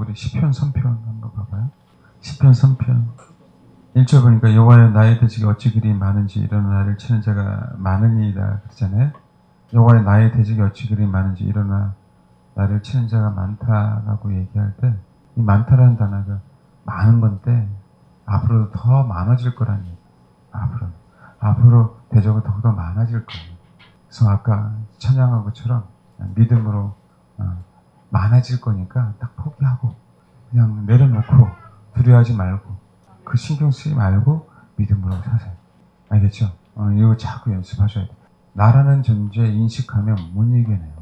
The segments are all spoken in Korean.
우리 시편 선편 한번 봐봐요. 시편 선편 1절 보니까 여호와여 나의 대적이 어찌 그리 많은지 일어나 나를 치는 자가 많으니이다 그러잖아요. 여호와여 나의 대적이 어찌 그리 많은지 일어나 나를 치는 자가 많다라고 얘기할 때 이 많다라는 단어가 많은 건데 앞으로도 더 많아질 얘기. 앞으로 앞으로 대적은 더더 많아질 거예요. 그래서 아까 찬양한 것처럼 믿음으로 어, 많아질 거니까 딱 포기하고 그냥 내려놓고 두려워하지 말고 그 신경 쓰지 말고 믿음으로 사세요. 알겠죠? 어, 이거 자꾸 연습하셔야 돼요. 나라는 존재 인식하면 못 이겨내요.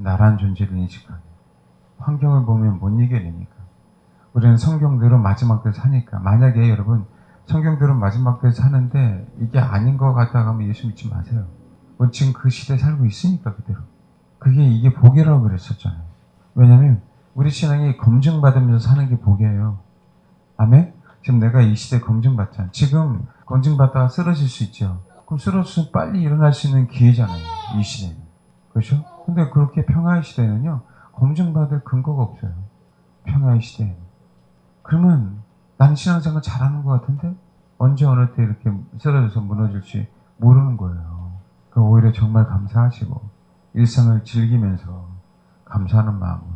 나라는 존재를 인식하면. 환경을 보면 못 이겨내니까. 우리는 성경대로 마지막 때 사니까. 만약에 여러분 성경대로 마지막 때 사는데 이게 아닌 것 같다고 하면 예수 믿지 마세요. 지금 그 시대에 살고 있으니까 그대로. 그게 이게 복이라고 그랬었잖아요. 왜냐면 우리 신앙이 검증받으면서 사는 게 복이에요. 아멘? 지금 내가 이 시대에 검증받잖아. 지금 검증받다가 쓰러질 수 있죠. 그럼 쓰러져서 빨리 일어날 수 있는 기회잖아요. 이 시대는. 그렇죠? 근데 그렇게 평화의 시대는요. 검증받을 근거가 없어요. 평화의 시대에는. 그러면 나는 신앙생활 잘하는 것 같은데 언제 어느 때 이렇게 쓰러져서 무너질지 모르는 거예요. 그 오히려 정말 감사하시고 일상을 즐기면서 감사하는 마음으로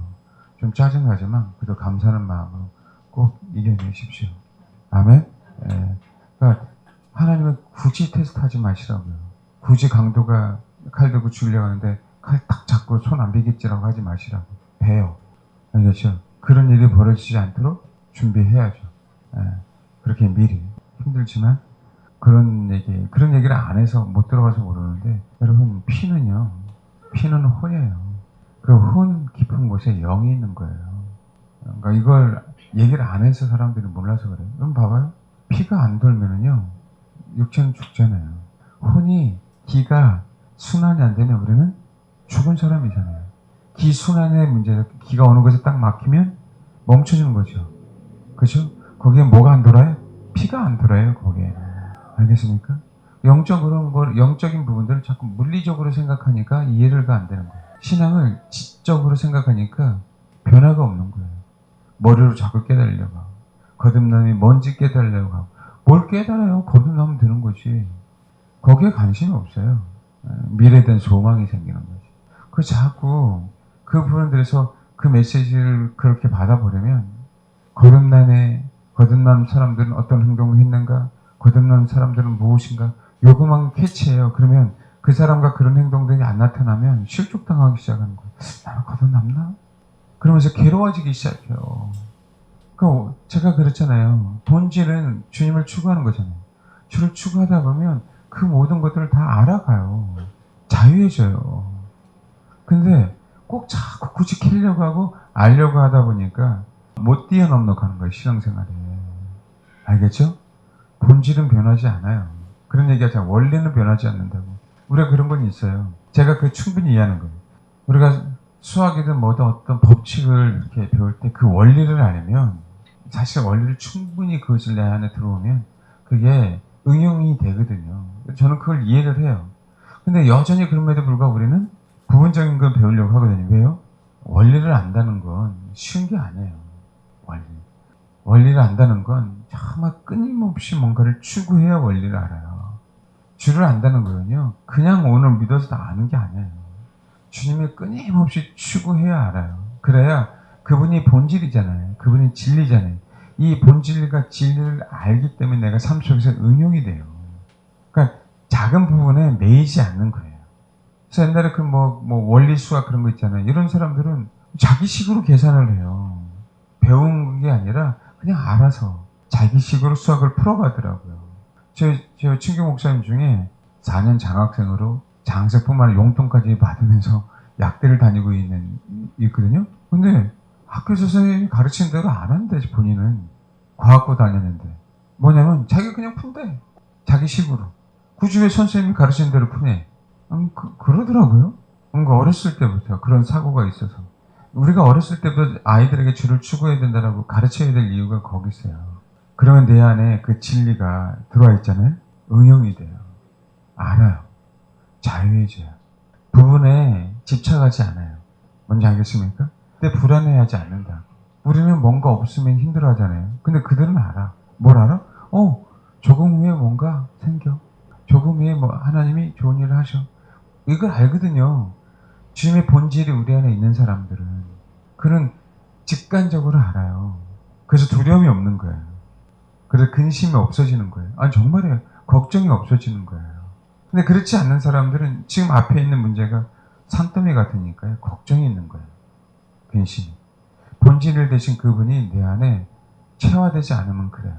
좀 짜증나지만 그래도 감사하는 마음으로 꼭 이겨내십시오. 아멘. 예. 그러니까 하나님은 굳이 테스트하지 마시라고요. 굳이 강도가 칼 들고 죽이려고 하는데 칼 딱 잡고 손안 베겠지라고 하지 마시라고. 배요. 알겠죠? 그런 일이 벌어지지 않도록 준비해야죠. 예. 그렇게 미리 힘들지만 그런 얘기 그런 얘기를 안 해서 못 들어가서 모르는데 여러분 피는요 피는 혼이에요. 그혼 깊은 곳에 영이 있는 거예요. 그러니까 이걸 얘기를 안 해서 사람들이 몰라서 그래요. 그럼 봐봐요. 피가 안 돌면은요 육체는 죽잖아요. 혼이 기가 순환이 안 되면 우리는 죽은 사람이잖아요. 기 순환의 문제가 기가 어느 곳에 딱 막히면 멈춰지는 거죠. 그죠? 거기에 뭐가 안 돌아요? 피가 안 돌아요, 거기에. 알겠습니까? 영적으로, 뭐, 영적인 부분들을 자꾸 물리적으로 생각하니까 이해가 안 되는 거예요. 신앙을 지적으로 생각하니까 변화가 없는 거예요. 머리로 자꾸 깨달으려고 하고, 거듭남이 뭔지 깨달으려고 하고, 뭘 깨달아요? 거듭나면 되는 거지. 거기에 관심이 없어요. 에, 미래에 대한 소망이 생기는 거지. 그 자꾸 그 부분들에서 그 메시지를 그렇게 받아보려면, 거듭남의 거듭난 사람들은 어떤 행동을 했는가? 거듭난 사람들은 무엇인가? 요거만 캐치해요. 그러면 그 사람과 그런 행동들이 안 나타나면 실족당하기 시작하는 거예요. 나는 거듭났나? 그러면서 괴로워지기 시작해요. 그 제가 그랬잖아요. 본질은 주님을 추구하는 거잖아요. 주를 추구하다 보면 그 모든 것들을 다 알아가요. 자유해져요. 근데 꼭 자꾸 굳이 캐려고 하고 알려고 하다 보니까 못 뛰어넘는 거예요, 신앙생활에. 알겠죠? 본질은 변하지 않아요. 그런 얘기 하잖아요. 원리는 변하지 않는다고. 우리가 그런 건 있어요. 제가 그 충분히 이해하는 거예요. 우리가 수학이든 뭐든 어떤 법칙을 이렇게 배울 때 그 원리를 알면 사실 원리를 충분히 그것을 내 안에 들어오면 그게 응용이 되거든요. 저는 그걸 이해를 해요. 근데 여전히 그럼에도 불구하고 우리는 부분적인 걸 배우려고 하거든요. 왜요? 원리를 안다는 건 쉬운 게 아니에요. 원리. 원리를 안다는 건 정말 끊임없이 뭔가를 추구해야 원리를 알아요. 주를 안다는 거는요, 그냥 오늘 믿어서 다 아는 게 아니에요. 주님을 끊임없이 추구해야 알아요. 그래야 그분이 본질이잖아요. 그분이 진리잖아요. 이 본질과 진리를 알기 때문에 내가 삶 속에서 응용이 돼요. 그러니까 작은 부분에 매이지 않는 거예요. 그래서 옛날에 그 뭐, 뭐 원리 수학 그런 거 있잖아요. 이런 사람들은 자기식으로 계산을 해요. 배운 게 아니라 그냥 알아서 자기식으로 수학을 풀어가더라고요. 저, 저 친구 목사님 중에 4년 장학생으로 장학생뿐만 아니라 용돈까지 받으면서 약대를 다니고 있는, 있거든요. 근데 학교 선생님이 가르치는 대로 안 한대, 본인은. 과학고 다녔는데. 뭐냐면 자기가 그냥 푼대. 자기 식으로. 굳이 왜 선생님이 가르치는 대로 푸네. 음, 그, 그러더라고요. 뭔가 어렸을 때부터 그런 사고가 있어서. 우리가 어렸을 때부터 아이들에게 주를 추구해야 된다고 가르쳐야 될 이유가 거기 있어요. 그러면 내 안에 그 진리가 들어와 있잖아요. 응용이 돼요. 알아요. 자유해져요. 부분에 집착하지 않아요. 뭔지 알겠습니까? 근데 불안해하지 않는다. 우리는 뭔가 없으면 힘들어 하잖아요. 근데 그들은 알아. 뭘 알아? 어, 조금 후에 뭔가 생겨. 조금 후에 뭐 하나님이 좋은 일을 하셔. 이걸 알거든요. 주님의 본질이 우리 안에 있는 사람들은. 그는 직관적으로 알아요. 그래서 두려움이 없는 거예요. 그래서 근심이 없어지는 거예요. 아니, 정말이에요. 걱정이 없어지는 거예요. 근데 그렇지 않는 사람들은 지금 앞에 있는 문제가 산더미 같으니까요. 걱정이 있는 거예요. 근심이. 본질을 대신 그분이 내 안에 체화되지 않으면 그래요.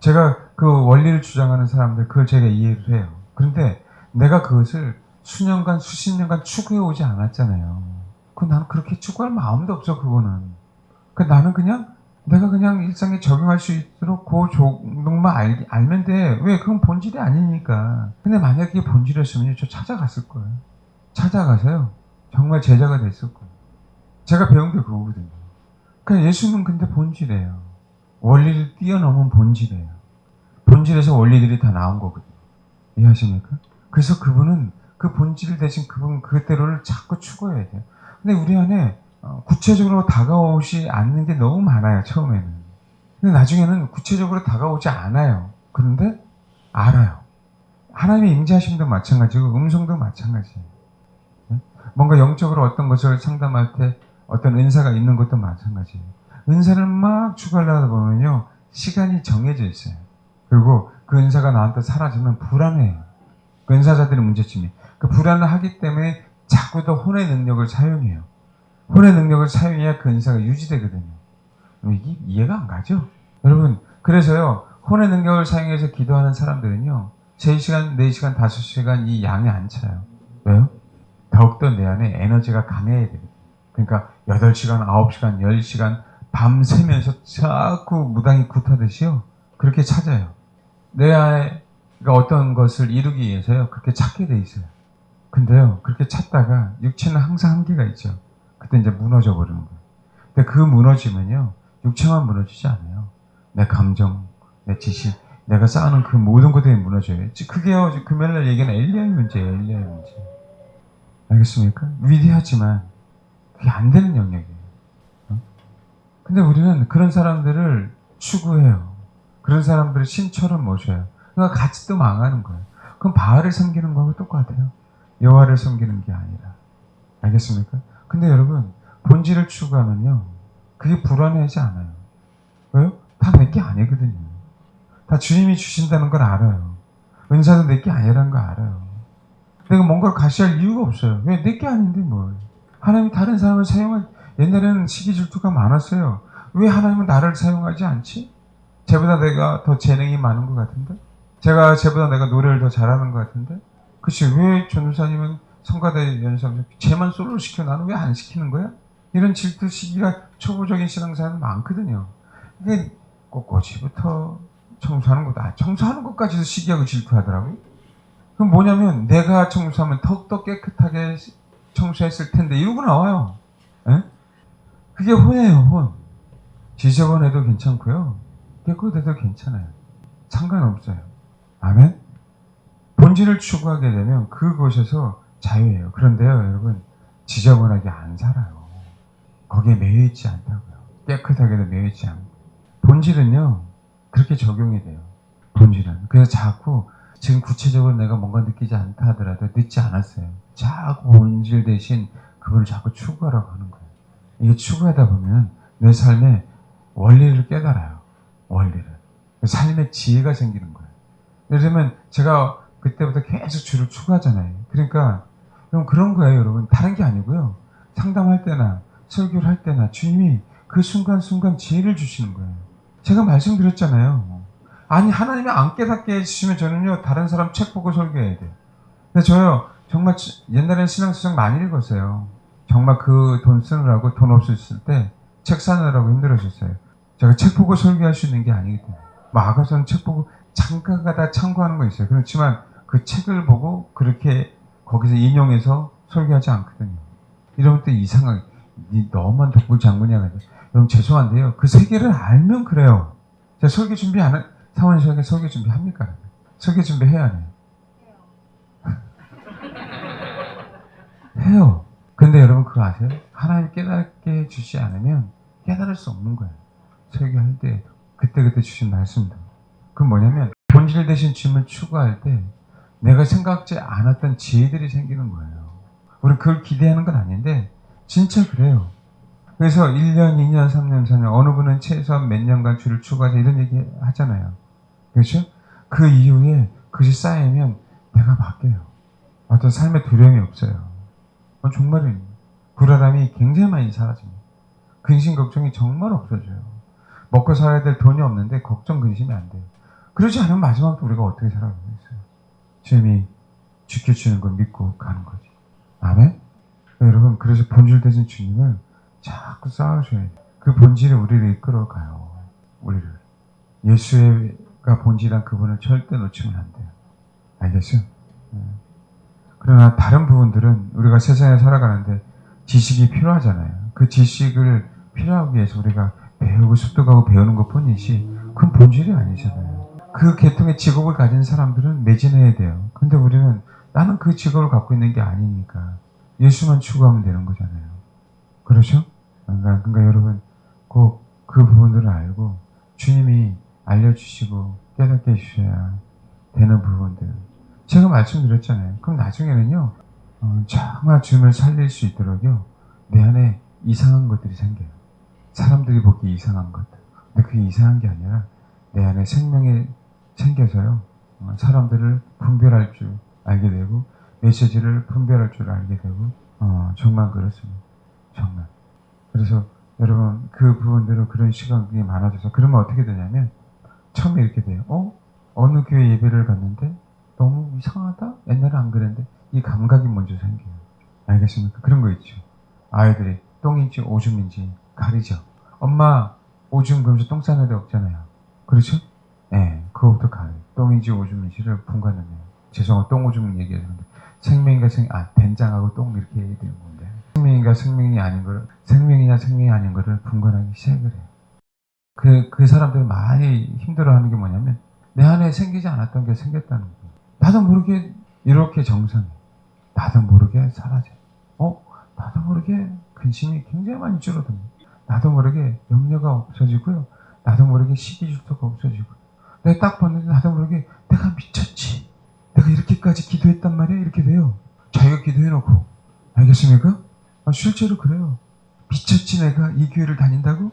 제가 그 원리를 주장하는 사람들, 그걸 제가 이해를 해요. 그런데 내가 그것을 수년간, 수십 년간 추구해 오지 않았잖아요. 그 나는 그렇게 추구할 마음도 없어, 그거는. 그 나는 그냥 내가 그냥 일상에 적용할 수 있도록 그 정도만 알, 알면 돼. 왜? 그건 본질이 아니니까. 근데 만약에 그게 본질이었으면 저 찾아갔을 거예요. 찾아가서요. 정말 제자가 됐을 거예요. 제가 배운 게 그거거든요. 그러니까 예수는 근데 본질이에요. 원리를 뛰어넘은 본질이에요. 본질에서 원리들이 다 나온 거거든요. 이해하십니까? 그래서 그분은 그 본질 대신 그분 그대로를 자꾸 추구해야 돼요. 근데 우리 안에 어, 구체적으로 다가오지 않는 게 너무 많아요, 처음에는. 근데 나중에는 구체적으로 다가오지 않아요. 그런데 알아요. 하나님의 임재하심도 마찬가지고 음성도 마찬가지예요. 네? 뭔가 영적으로 어떤 것을 상담할 때 어떤 은사가 있는 것도 마찬가지예요. 은사를 막 추구하려다 보면요. 시간이 정해져 있어요. 그리고 그 은사가 나한테 사라지면 불안해요. 그 은사자들의 문제점이. 그 불안을 하기 때문에 자꾸 더 혼의 능력을 사용해요. 혼의 능력을 사용해야 그 은사가 유지되거든요. 이게 이해가 안 가죠? 여러분, 그래서요, 혼의 능력을 사용해서 기도하는 사람들은요, 3시간, 4시간, 5시간 이 양이 안 차요. 왜요? 더욱더 내 안에 에너지가 강해야 되거든요. 그러니까 8시간, 9시간, 10시간 밤새면서 자꾸 무당이 굿하듯이요. 그렇게 찾아요. 내 안에 어떤 것을 이루기 위해서요. 그렇게 찾게 돼 있어요. 근데요. 그렇게 찾다가 육체는 항상 한계가 있죠. 그때 이제 무너져 버리는 거예요. 근데 그 무너지면요. 육체만 무너지지 않아요. 내 감정, 내 지식, 내가 쌓아놓은 그 모든 것들이 무너져요. 그게요. 금요일날 얘기하는 엘리야의 문제예요. 엘리야의 문제. 알겠습니까? 위대하지만 그게 안 되는 영역이에요. 어? 근데 우리는 그런 사람들을 추구해요. 그런 사람들을 신처럼 모셔요. 그러니까 같이 또 망하는 거예요. 그럼 바알을 섬기는 거하고 똑같아요. 여호와를 섬기는 게 아니라. 알겠습니까? 근데 여러분 본질을 추구하면요. 그게 불안해하지 않아요. 왜요? 다 내 게 아니거든요. 다 주님이 주신다는 걸 알아요. 은사도 내 게 아니라는 걸 알아요. 내가 뭔가를 가시할 이유가 없어요. 왜? 내 게 아닌데 뭘. 하나님이 다른 사람을 사용할, 옛날에는 시기 질투가 많았어요. 왜 하나님은 나를 사용하지 않지? 쟤보다 내가 더 재능이 많은 것 같은데? 제가 쟤보다 내가 노래를 더 잘하는 것 같은데? 그치, 왜 전도사님은 성가대 연습, 쟤만 솔로 시켜 나는 왜 안 시키는 거야? 이런 질투 시기가 초보적인 신앙사는 많거든요. 이게 꽃꽂이부터 청소하는 것도, 아, 청소하는 것까지도 시기하고 질투하더라고요. 그럼 뭐냐면 내가 청소하면 더욱더 깨끗하게 청소했을 텐데 이러고 나와요. 에? 그게 혼이에요, 혼. 지저분해도 괜찮고요. 깨끗해도 괜찮아요. 상관없어요. 아멘? 본질을 추구하게 되면 그곳에서 자유예요. 그런데요, 여러분, 지저분하게 안 살아요. 거기에 매여 있지 않다고요. 깨끗하게도 매여 있지 않고. 본질은요, 그렇게 적용이 돼요. 본질은. 그래서 자꾸 지금 구체적으로 내가 뭔가 느끼지 않다 하더라도 늦지 않았어요. 자꾸 본질 대신 그걸 자꾸 추구하라고 하는 거예요. 이게 추구하다 보면 내 삶에 원리를 깨달아요. 원리를. 삶의 지혜가 생기는 거예요. 예를 들면 제가 그때부터 계속 주를 추구하잖아요. 그러니까 여러분 그런 거예요, 여러분. 다른 게 아니고요. 상담할 때나 설교를 할 때나 주님이 그 순간순간 지혜를 주시는 거예요. 제가 말씀드렸잖아요. 아니 하나님이 안 깨닫게 해주시면 저는요 다른 사람 책 보고 설교해야 돼요. 근데 저요 정말 옛날에는 신앙서적 많이 읽었어요. 정말 그 돈 쓰느라고 돈 없었을 때 책 사느라고 힘들어졌어요. 제가 책 보고 설교할 수 있는 게 아니거든요. 뭐 아가서는 책 보고 잠깐 가다 참고하는 거 있어요. 그렇지만 그 책을 보고 그렇게 거기서 인용해서 설교하지 않거든요. 이러면 또 이상하게 니 너만 독불 장군이야. 여러분 죄송한데요. 그 세계를 알면 그래요. 제가 설교 준비 안 해. 사원이 저에게 설교 준비합니까? 설교 준비해야 해요. 해요. 근데 여러분 그거 아세요? 하나님 깨닫게 해주지 않으면 깨달을 수 없는 거예요. 설교할 때 그때그때 주신 말씀도. 그건 뭐냐면 본질 대신 주님을 추구할 때 내가 생각지 않았던 지혜들이 생기는 거예요. 우리 그걸 기대하는 건 아닌데 진짜 그래요. 그래서 1년, 2년, 3년, 4년 어느 분은 최소한 몇 년간 주를 추구하자 이런 얘기 하잖아요. 그렇죠? 그 이후에 그것이 쌓이면 내가 바뀌어요. 어떤 삶의 두려움이 없어요. 그건 정말입니다. 불안함이 굉장히 많이 사라집니다. 근심 걱정이 정말 없어져요. 먹고 살아야 될 돈이 없는데 걱정 근심이 안 돼요. 그러지 않으면 마지막도 우리가 어떻게 살아가겠어요? 주님이 지켜주는 걸 믿고 가는 거지. 아멘? 여러분, 그래서 본질 되신 주님을 자꾸 쌓아줘야 돼요. 그 본질이 우리를 이끌어가요. 우리를. 예수가 본질한 그분을 절대 놓치면 안 돼요. 알겠죠? 네. 그러나 다른 부분들은 우리가 세상에 살아가는데 지식이 필요하잖아요. 그 지식을 필요하기 위해서 우리가 배우고 습득하고 배우는 것 뿐이지 그건 본질이 아니잖아요. 그 계통의 직업을 가진 사람들은 매진해야 돼요. 근데 우리는 나는 그 직업을 갖고 있는 게 아니니까 예수만 추구하면 되는 거잖아요. 그렇죠? 그러니까, 그러니까 여러분 꼭 그 부분들을 알고 주님이 알려주시고 깨닫게 해주셔야 되는 부분들. 제가 말씀드렸잖아요. 그럼 나중에는요, 어, 정말 주님을 살릴 수 있도록요, 내 안에 이상한 것들이 생겨요. 사람들이 보기 이상한 것들. 근데 그게 이상한 게 아니라 내 안에 생명이 생겨서요, 어, 사람들을 분별할 줄 알게 되고, 메시지를 분별할 줄 알게 되고, 어, 정말 그렇습니다. 정말. 그래서 여러분, 그 부분대로 그런 시간이 많아져서, 그러면 어떻게 되냐면, 처음에 이렇게 돼요. 어? 어느 교회 예배를 갔는데, 너무 이상하다? 옛날에 안 그랬는데, 이 감각이 먼저 생겨요. 알겠습니까? 그런 거 있죠. 아이들이 똥인지 오줌인지 가리죠. 엄마, 오줌 그러면서 똥 싸는 데 없잖아요. 그렇죠? 예, 네, 그거부터 가요. 똥인지 오줌인지를 분간해내요. 죄송해요. 똥 오줌 얘기하는데. 생명인가 생, 아, 된장하고 똥 이렇게 얘기해야 되는 건데. 생명인가 생명이 아닌 걸, 생명이냐 생명이 아닌 거를 분간하기 시작을 해요. 그, 그 사람들이 많이 힘들어 하는 게 뭐냐면, 내 안에 생기지 않았던 게 생겼다는 거예요. 나도 모르게 이렇게 정상해. 나도 모르게 사라져. 어? 나도 모르게 근심이 굉장히 많이 줄어듭니다. 나도 모르게 염려가 없어지고요. 나도 모르게 시기 질투가 없어지고. 내가 딱 봤는데 나도 모르게 내가 미쳤지. 내가 이렇게까지 기도했단 말이야. 이렇게 돼요. 자기가 기도해놓고. 알겠습니까? 아, 실제로 그래요. 미쳤지 내가 이 교회를 다닌다고?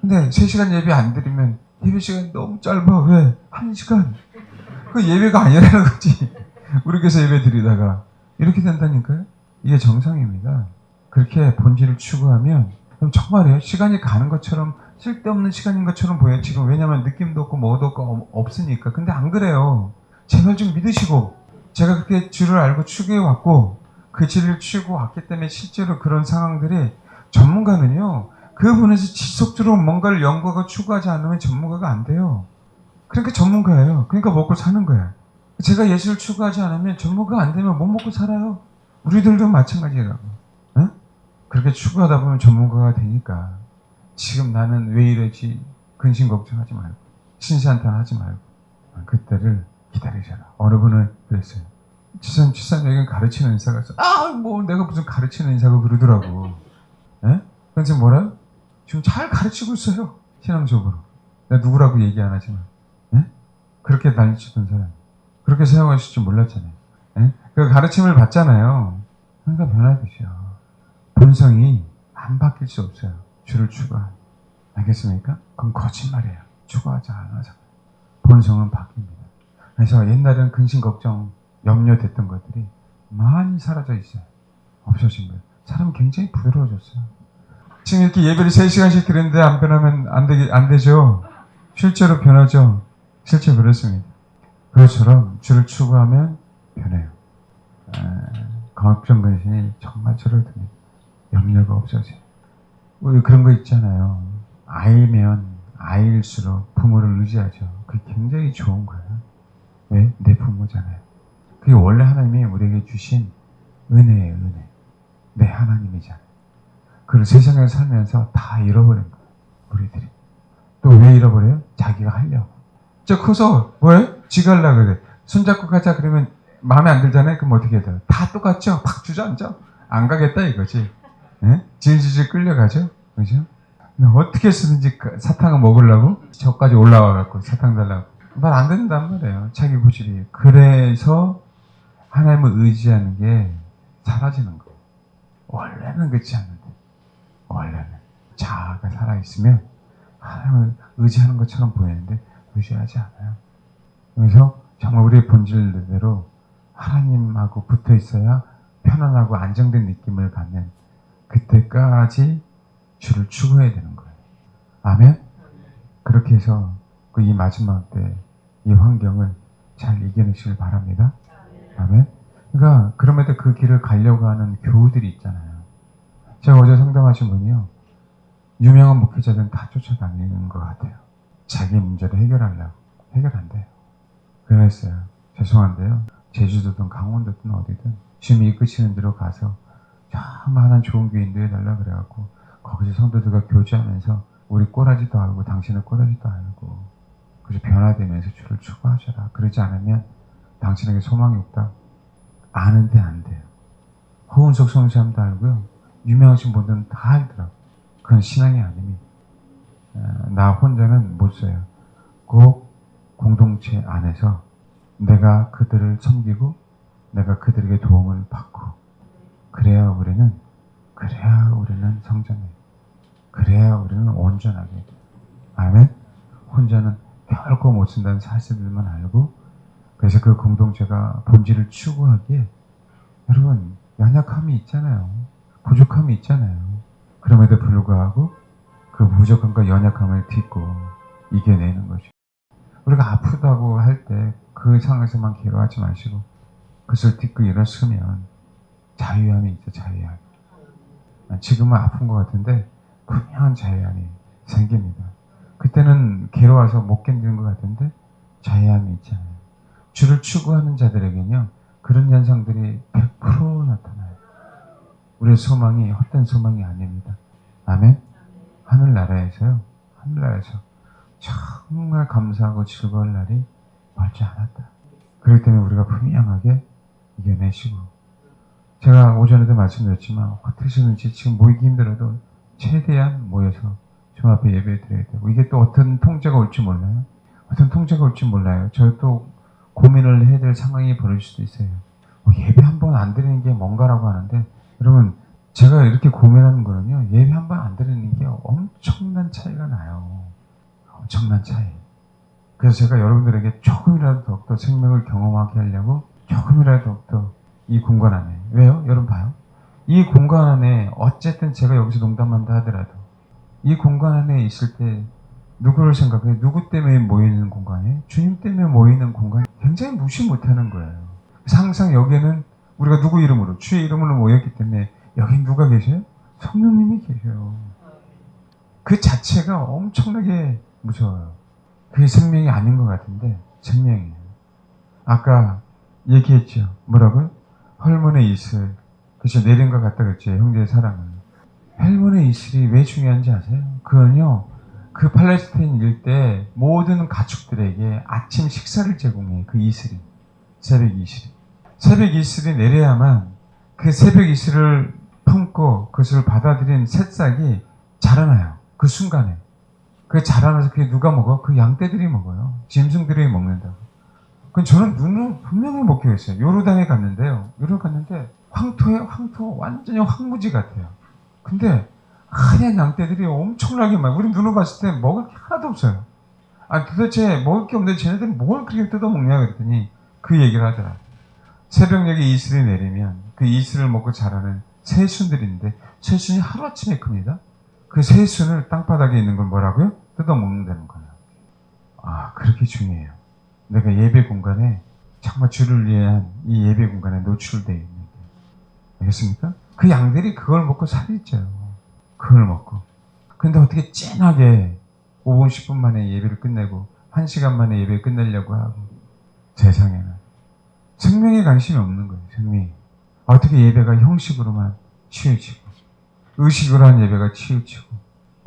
근데 3시간 예배 안 드리면 예배 시간이 너무 짧아. 왜? 1시간. 그 예배가 아니라는 거지. 우리 교회에서 예배 드리다가 이렇게 된다니까요. 이게 정상입니다. 그렇게 본질을 추구하면 그럼 정말이에요. 시간이 가는 것처럼 쓸데없는 시간인 것처럼 보여요. 지금 왜냐면 느낌도 없고 뭐도 없고 없으니까. 근데 안 그래요. 제발 좀 믿으시고 제가 그렇게 줄을 알고 추구해 왔고 그 질을 추고 왔기 때문에 실제로 그런 상황들이 전문가는요. 그 부분에서 지속적으로 뭔가를 연구하고 추구하지 않으면 전문가가 안 돼요. 그러니까 전문가예요. 그러니까 먹고 사는 거야. 제가 예술을 추구하지 않으면 전문가가 안 되면 못 먹고 살아요. 우리들도 마찬가지라고. 어? 그렇게 추구하다 보면 전문가가 되니까 지금 나는 왜 이러지 근심 걱정하지 말고 신시한탄하지 말고 그때를 기다리셔라. 어느 분은 그랬어요. 지산 지산에게 가르치는 인사가 있어. 아뭐 내가 무슨 가르치는 인사고 그러더라고. 예? 그래서 뭐라? 지금 잘 가르치고 있어요. 신앙적으로. 내가 누구라고 얘기 안 하지만. 예? 그렇게 가르치던 사람. 그렇게 사용하실 줄 몰랐잖아요. 예? 그 가르침을 받잖아요. 그러니까 변화되죠. 본성이 안 바뀔 수 없어요. 주를 추구하. 알겠습니까? 그건 거짓말이에요. 추구하지 않아서. 본성은 바뀝니다. 그래서 옛날에는 근심, 걱정, 염려됐던 것들이 많이 사라져 있어요. 없어진 거예요. 사람이 굉장히 부드러워졌어요. 지금 이렇게 예배를 3시간씩 드리는데 안 변하면 안, 되게, 안 되죠? 실제로 변하죠? 실제 그렇습니다. 그것처럼 주를 추구하면 변해요. 걱정 근심이 정말 줄어듭니다. 염려가 없어져요. 우리 그런 거 있잖아요. 아이면 아이일수록 부모를 의지하죠. 그게 굉장히 좋은 거예요. 왜? 내 부모잖아요. 그게 원래 하나님이 우리에게 주신 은혜예요, 은혜. 내 하나님이잖아요. 그걸 세상에 살면서 다 잃어버린 거예요. 우리들이. 또 왜 잃어버려요? 자기가 하려고. 저 커서 뭐해? 지가 하려고 그래. 손잡고 가자 그러면 마음에 안 들잖아요. 그럼 어떻게 해야 돼요? 다 똑같죠? 팍 주저앉아. 안 가겠다 이거지. 예? 질질질 끌려가죠? 그죠? 어떻게 쓰든지 그 사탕을 먹으려고 저까지 올라와갖고 사탕 달라고 말안 듣는단 말이에요. 자기 고집이. 그래서 하나님을 의지하는 게 사라지는 거예요. 원래는 그렇지 않는데 원래는 자아가 살아있으면 하나님을 의지하는 것처럼 보이는데 의지하지 않아요. 그래서 정말 우리의 본질대로 하나님하고 붙어 있어야 편안하고 안정된 느낌을 갖는 그때까지 주를 추구해야 되는 거예요. 아멘? 그렇게 해서 그 이 마지막 때 이 환경을 잘 이겨내시길 바랍니다. 아멘? 그러니까 그럼에도 그 길을 가려고 하는 교우들이 있잖아요. 제가 어제 상담하신 분이요. 유명한 목회자들은 다 쫓아다니는 것 같아요. 자기 문제를 해결하려고. 해결 안 돼요. 그랬어요. 죄송한데요. 제주도든 강원도든 어디든 지금 이끄시는 데로 가서 하나 좋은 교회 인도해 달라 그래갖고 거기서 성도들과 교제하면서 우리 꼬라지도 알고 당신의 꼬라지도 알고 그래서 변화되면서 주를 추구하셔라. 그러지 않으면 당신에게 소망이 없다. 아는데 안 돼요. 허은석 성사님도 알고요. 유명하신 분들은 다 알더라고요. 그건 신앙이 아닙니다. 어, 나 혼자는 못 써요. 꼭 공동체 안에서 내가 그들을 섬기고 내가 그들에게 도움을 받고 그래야 우리는 그래야 우리는 성장해요. 그래야 우리는 온전하게 돼요. 아멘. 혼자는 결코 못 쓴다는 사실들만 알고 그래서 그 공동체가 본질을 추구하기에 여러분 연약함이 있잖아요. 부족함이 있잖아요. 그럼에도 불구하고 그 부족함과 연약함을 딛고 이겨내는 거죠. 우리가 아프다고 할 때 그 상황에서만 괴로워하지 마시고 그것을 딛고 일어서면 자유함이 있어 자유함. 지금은 아픈 것 같은데 분명한 자유함이 생깁니다. 그때는 괴로워서 못 견디는 것 같은데 자유함이 있잖아요. 주를 추구하는 자들에게는요 그런 현상들이 100% 나타나요. 우리의 소망이 헛된 소망이 아닙니다. 아멘. 하늘나라에서요 하늘나라에서 정말 감사하고 즐거울 날이 멀지 않았다. 그렇기 때문에 우리가 분명하게 이겨내시고 제가 오전에도 말씀드렸지만 어떠시는지 지금 모이기 힘들어도 최대한 모여서 주 앞에 예배 드려야 되고 이게 또 어떤 통제가 올지 몰라요. 어떤 통제가 올지 몰라요. 저 또 고민을 해야 될 상황이 벌어질 수도 있어요. 뭐 예배 한 번 안 드리는 게 뭔가라고 하는데 여러분 제가 이렇게 고민하는 거는요. 예배 한 번 안 드리는 게 엄청난 차이가 나요. 엄청난 차이. 그래서 제가 여러분들에게 조금이라도 더욱더 생명을 경험하게 하려고 조금이라도 더욱더 이 공간 안에 왜요? 여러분 봐요. 이 공간 안에 어쨌든 제가 여기서 농담한다 하더라도 이 공간 안에 있을 때 누구를 생각해? 누구 때문에 모이는 공간에? 주님 때문에 모이는 공간 굉장히 무시 못하는 거예요. 항상 여기는 우리가 누구 이름으로 주의 이름으로 모였기 때문에 여기 누가 계세요? 성령님이 계셔요. 그 자체가 엄청나게 무서워요. 그게 생명이 아닌 것 같은데 생명이에요. 아까 얘기했죠. 뭐라고요? 헐문의 이슬. 그죠 내린 것 같다 그랬죠. 형제의 사랑은. 헬문의 이슬이 왜 중요한지 아세요? 그건요. 그 팔레스타인 일대 모든 가축들에게 아침 식사를 제공해 그 이슬이 새벽 이슬이 새벽 이슬이 내려야만 그 새벽 이슬을 품고 그것을 받아들인 새싹이 자라나요 그 순간에 그 자라나서 그게 누가 먹어? 그 양떼들이 먹어요 짐승들이 먹는다고 그 저는 눈을 분명히 목격했어요 요르단에 갔는데요 요르단 갔는데 황토에 황토 완전히 황무지 같아요 근데 하얀 양떼들이 엄청나게 많아요. 우리 눈으로 봤을 때 먹을 게 하나도 없어요. 아, 도대체 먹을 게 없는데 쟤네들이 뭘 그렇게 뜯어먹냐 그랬더니 그 얘기를 하더라. 새벽녘에 이슬이 내리면 그 이슬을 먹고 자라는 새순들인데 새순이 하루아침에 큽니다. 그 새순을 땅바닥에 있는 걸 뭐라고요? 뜯어먹는다는 거예요. 아, 그렇게 중요해요. 내가 예배 공간에 정말 주를 위한 이 예배 공간에 노출되어 있는 게. 알겠습니까? 그 양들이 그걸 먹고 살이 쪄요. 그걸 먹고. 근데 어떻게 찐하게 5분, 10분 만에 예배를 끝내고 1시간 만에 예배 끝내려고 하고 세상에는 생명에 관심이 없는 거예요. 생명이. 어떻게 예배가 형식으로만 치우치고 의식으로 한 예배가 치우치고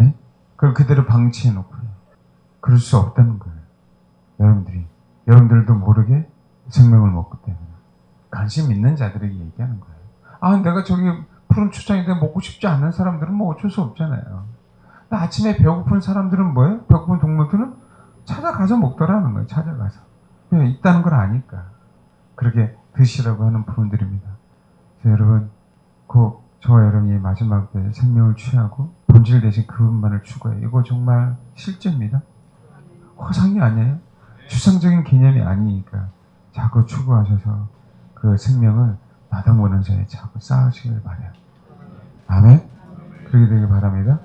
예? 그걸 그대로 방치해 놓고요. 그럴 수 없다는 거예요. 여러분들이 여러분들도 모르게 생명을 먹기 때문에 관심 있는 자들에게 얘기하는 거예요. 아 내가 저기 푸른 초장인데 먹고 싶지 않은 사람들은 뭐 어쩔 수 없잖아요. 아침에 배고픈 사람들은 뭐예요? 배고픈 동물들은 찾아가서 먹더라는 거예요. 찾아가서. 왜 있다는 걸 아니까. 그렇게 드시라고 하는 부분들입니다. 여러분, 꼭 저와 여러분이 마지막 때 생명을 취하고 본질 대신 그분만을 추구해요. 이거 정말 실제입니다. 허상이 아니에요. 추상적인 개념이 아니니까 자꾸 추구하셔서 그 생명을 마당 보는 자에 자꾸 쌓으시길 바래요. 아멘. 그렇게 되길 바랍니다.